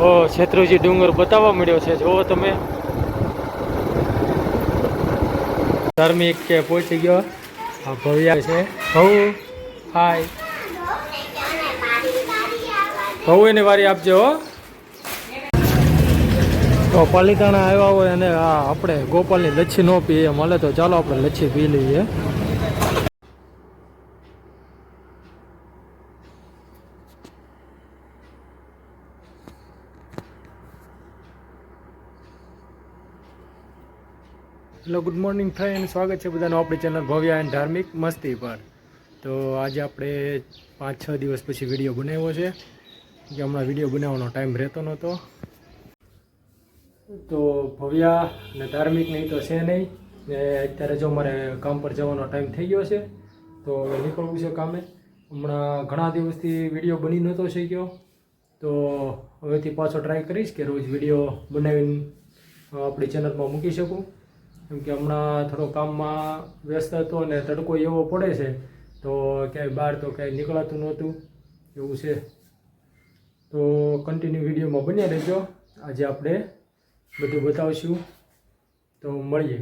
તો શેત્રુજી ડુંગર બતાવવા મળ્યો છે. જુઓ તમે. ધાર્મિક કે પહોંચી ગયો. આ ભવ્ય છે. ભવ, હાય. ભવ એની વારી આપજો, હો. તો પાલિતાણા આવ્યા હોય અને આપણે ગોપાલની લચ્છી ન પીએ મળે તો ચાલો આપણે લચ્છી પી લઈએ. હેલો, ગુડ મોર્નિંગ ફ્રેન્ડ સ્વાગત છે બધાનું આપણી ચેનલ ભવ્ય એન્ડ ધાર્મિક મસ્તી પર. તો આજે આપણે પાંચ, છ દિવસ પછી વીડિયો બનાવ્યો છે. કે હમણાં વીડિયો બનાવવાનો ટાઈમ રહેતો નહોતો. તો ભવ્યા ને ધાર્મિક નહીં તો છે નહીં. ને અત્યારે જો મારે કામ પર જવાનો ટાઈમ થઈ ગયો છે, તો નીકળવું છે કામે. હમણાં ઘણા દિવસથી વીડિયો બની નહોતો શક્યો. તો હવેથી પાછો ટ્રાય કરીશ કે રોજ વીડિયો બનાવીને આપણી ચેનલમાં મૂકી શકું. કેમ કે હમણાં થોડો કામમાં વ્યસ્ત હતો અને તડકો એવો પડે છે, તો ક્યાંય બહાર તો ક્યાંય નીકળાતું નહોતું, એવું છે. તો કન્ટિન્યુ વિડીયોમાં બન્યા રહેજો. આજે આપણે બધું બતાવશું. તો મળીએ.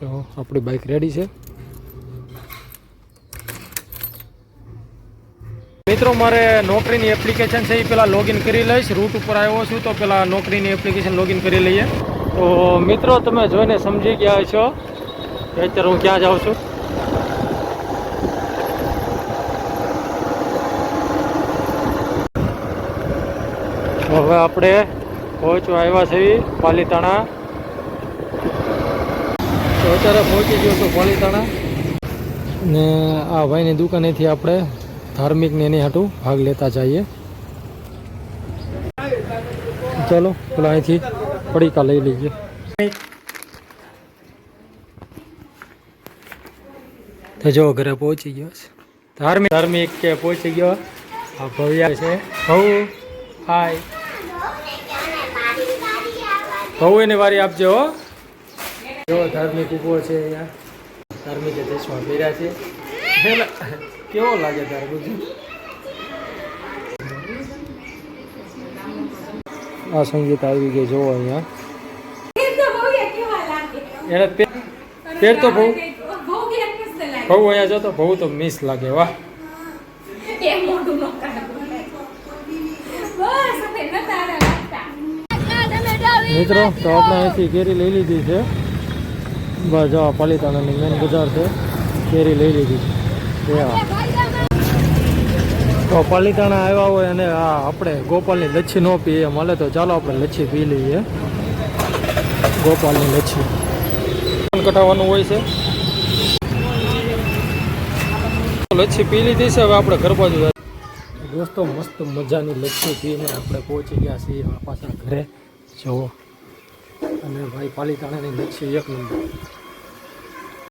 તો આપણી બાઇક રેડી છે. મિત્રો, મારે નોકરીની એપ્લિકેશન છે એ પેલા લોગિન કરી લઈશ. રૂટ ઉપર આવ્યો છું તો પેલા નોકરીની એપ્લિકેશન લોગિન કરી લઈએ. તો મિત્રો, તમે જોઈને સમજી ગયા છો અત્યારે હું ક્યાં જાઉં છું? હવે આપણે પહોંચવા આવ્યા છીએ પાલીતાણા. તો અત્યારે પહોંચી ગયો છું પાલીતાણા. ને આ ભાઈની દુકાનેથી આપણે ધાર્મિકને એની હાટું ભાગ લેતા જઈએ. ચલો, પેલા અહીંથી પડીકા લઈ લઈએ. તો જો ઘરે પહોંચી ગયો ધાર્મિક ધાર્મિક કે પહોંચી ગયો. આ ભવ્યા છે. ભવ, હાય. ભવ એની વારી આપજો હો. જો ધાર્મિક ઊભો છે અહીંયા. ધાર્મિકે દેશમાં પહેર્યા છે. કેવો લાગે તારે બધું? આ સંગીત આવી ગઈ જોવો અહીંયા. એને પેર તો બહુ બહુ અહીંયા જતો બહુ તો મિસ લાગે, વાહ. મિત્રો, તો આપણે અહીંથી કેરી લઈ લીધી છે. બસ જો પાલિતાણાની મેન બજાર છે, કેરી લઈ લીધી છે. તો પાલીતાણા આવ્યા હોય અને આ આપણે ગોપાલની લચ્છી ન પીએ મળે તો ચાલો આપણે લચ્છી પી લઈએ. ગોપાલની લચ્છી. કટાવવાનું હોય છે. લચ્છી પી લીધી છે. હવે આપણે ઘર બાજુ. દોસ્તો, મસ્ત મજાની લચ્છી પીને આપણે પહોંચી ગયા છીએ પાછા ઘરે. જવો અને ભાઈ પાલીતાણાની લચ્છી એક નંબર.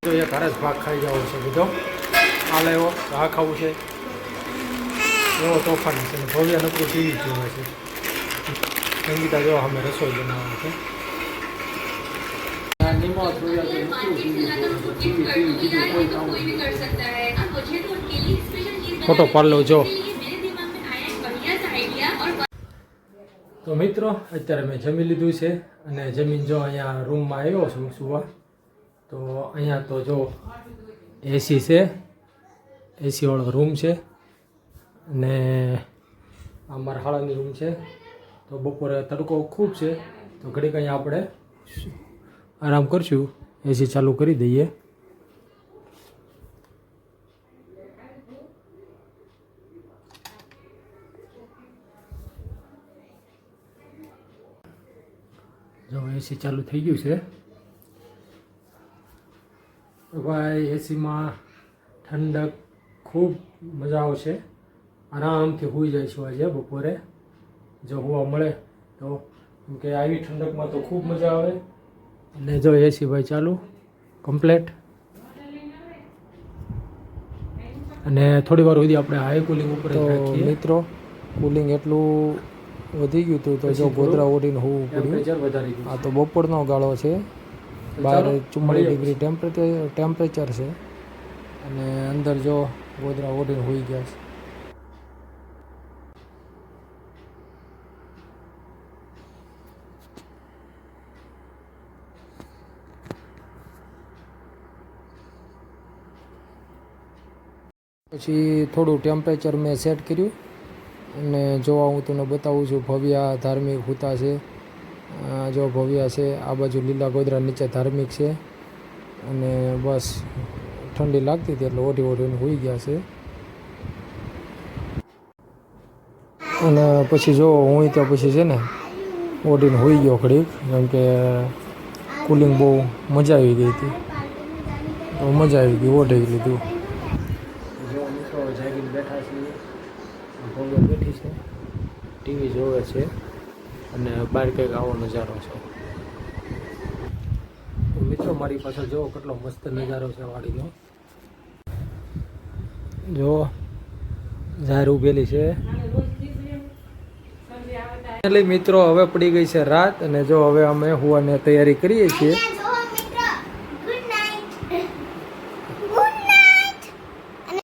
તો એક ઘરે જ ભાગ ખાઈ જવો છે બધો આ લેવો આ ખાવું છે. એવો તોફાન છે. ને ભવ્ય નકરું ટીવી જોવે છે. સંગીતા જો અમે રસોઈ બનાવવાનું છે. જોવે. ફોટો પાડ લો જો તો મિત્રો અત્યારે મેં જમી લીધું છે અને જમીન જો અહીંયા રૂમમાં આવ્યો છું સુવા તો અહીંયા તો જો એસી છે. એસી વાળો રૂમ છે અને આ મરહાળાની રૂમ છે. તો બપોરે તડકો ખૂબ છે, તો ઘડીક અહીંયા આપણે આરામ કરશું. એસી ચાલુ કરી દઈએ. જો એસી ચાલુ થઈ ગયું છે. ભાઈ, એસીમાં ઠંડક ખૂબ મજા આવશે. આરામથી હોઈ જઈશું આજે બપોરે. જો હોવા મળે તો. કે આવી ઠંડકમાં તો ખૂબ મજા આવે. અને જો એસી ભાઈ ચાલુ કમ્પ્લેટ અને થોડી વાર સુધી આપણે હાઈ કુલિંગ ઉપર મિત્રો કુલિંગ એટલું વધી ગયું હતું તો જો ગોધરા ઓઢીને હોવું પડ્યું. આ તો બપોરનો ગાળો છે. બહાર ચાલો, ડિગ્રી ટેમ્પરેચર ટેમ્પરેચર છે. અને અંદર જો ગોદરા ઓઢીને હોઈ ગયા છે. પછી થોડું ટેમ્પરેચર મેં સેટ કર્યું અને જોવા હું તમને બતાવું છું, ભવ્યા ધાર્મિક હુતા છે. જો ભવ્યા છે, આ બાજુ લીલા ગોદરા નીચે ધાર્મિક છે અને બસ ઠંડી લાગતી હતી એટલે ઓઢી ઓઢીને હોઈ ગયા છે. અને પછી જો હું તો પછી છે ને ઓઢીને હોઈ ગયો ઘડીક, કેમ કે કુલિંગ બહુ મજા આવી ગઈ હતી. મજા આવી ગઈ, ઓઢી લીધું. બેઠા છે. ટીવી જોવે છે અને બહાર કંઈક આવો નજારો છે. મિત્રો મારી પાસે જો કેટલો મસ્ત નજારો છે વાડીનો. જો ઝાર ઉભેલી છે. એટલે મિત્રો, હવે પડી ગઈ છે રાત અને જો હવે અમે હુવાની તૈયારી કરીએ છીએ.